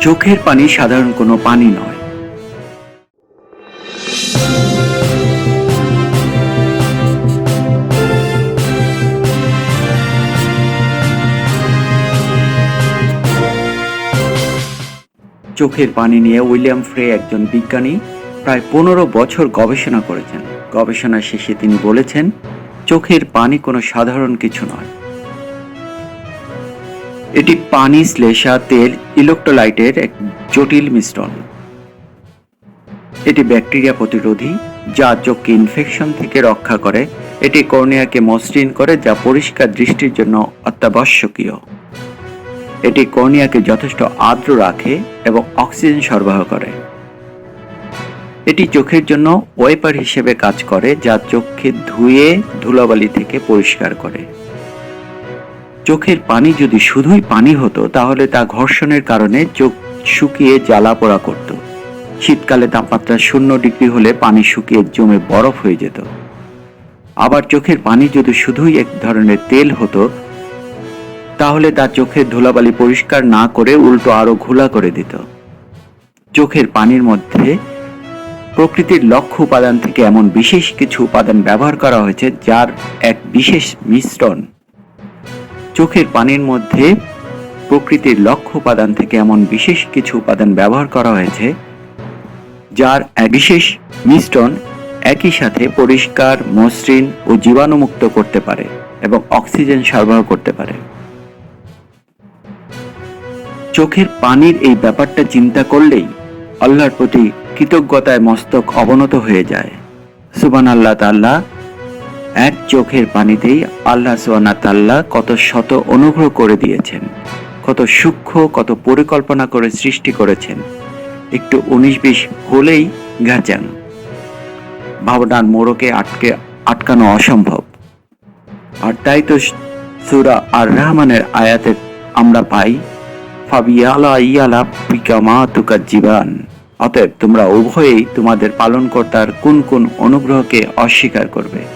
চোখের পানি সাধারণ কোনো পানি নয়। চোখের পানি নিয়ে উইলিয়াম ফ্রে একজন বিজ্ঞানী প্রায় পনেরো বছর গবেষণা করেছেন। গবেষণা শেষে তিনি বলেছেন, চোখের পানি কোনো সাধারণ কিছু নয়। এটি পানি শ্লেষা তেল ইলেকট্রোলাইটের এক জটিল মিশ্রণ। এটি ব্যাকটেরিয়া প্রতিরোধী, যা চোখকে ইনফেকশন থেকে রক্ষা করে। এটি কর্নিয়াকে মসৃণ করে, যা পরিষ্কার দৃষ্টির জন্য অত্যাবশ্যকীয়। এটি কর্নিয়াকে যথেষ্ট আর্দ্র রাখে এবং অক্সিজেন সরবরাহ করে। এটি চোখের জন্য ওয়েপার হিসেবে কাজ করে, যা চোখকে ধুয়ে ধুলাবালি থেকে পরিষ্কার করে। চোখের পানি যদি শুধুই পানি হতো, তাহলে তা ঘর্ষণের কারণে চোখ শুকিয়ে জ্বালা পোড়া করত। শীতকালে তাপমাত্রা শূন্য ডিগ্রি হলে পানি শুকিয়ে জমে বরফ হয়ে যেত। আবার চোখের পানি যদি শুধুই এক ধরনের তেল হতো, তাহলে তা চোখের ধুলাবালি পরিষ্কার না করে উল্টো আরও ঘোলা করে দিত। চোখের পানির মধ্যে প্রকৃতির লক্ষ্য উপাদান থেকে এমন বিশেষ কিছু উপাদান ব্যবহার করা হয়েছে, যার এক বিশেষ মিশ্রণ চোখের পানির মধ্যে প্রকৃতির লক্ষ্য উপাদান থেকে এমন বিশেষ কিছু উপাদান ব্যবহার করা হয়েছে, যার বিশেষ মিশ্রণ একই সাথে পরিষ্কার, মসৃণ ও জীবাণুমুক্ত করতে পারে এবং অক্সিজেন সরবরাহ করতে পারে। চোখের পানির এই ব্যাপারটা চিন্তা করলেই আল্লাহর প্রতি কৃতজ্ঞতায় মস্তক অবনত হয়ে যায়। সুবান আল্লাহ তাল্লাহ এক চোখের পানিতেই আল্লাহ সুবানা তাল্লাহ কত শত অনুগ্রহ করে দিয়েছেন, কত সূক্ষ্ম, কত পরিকল্পনা করে সৃষ্টি করেছেন। একটু উনিশ বিশ হলেই ঘাচান। ভাবনার মোড়কে আটকে, আটকানো অসম্ভব। আর তাই তো সুরা আর রহমানের আয়াতে আমরা পাই, ফাবিয়ালা ইয়ালা পিকামা তুকা জীবান। অতএব তোমরা উভয়েই তোমাদের পালনকর্তার কোন কোন অনুগ্রহকে অস্বীকার করবে।